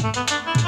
Música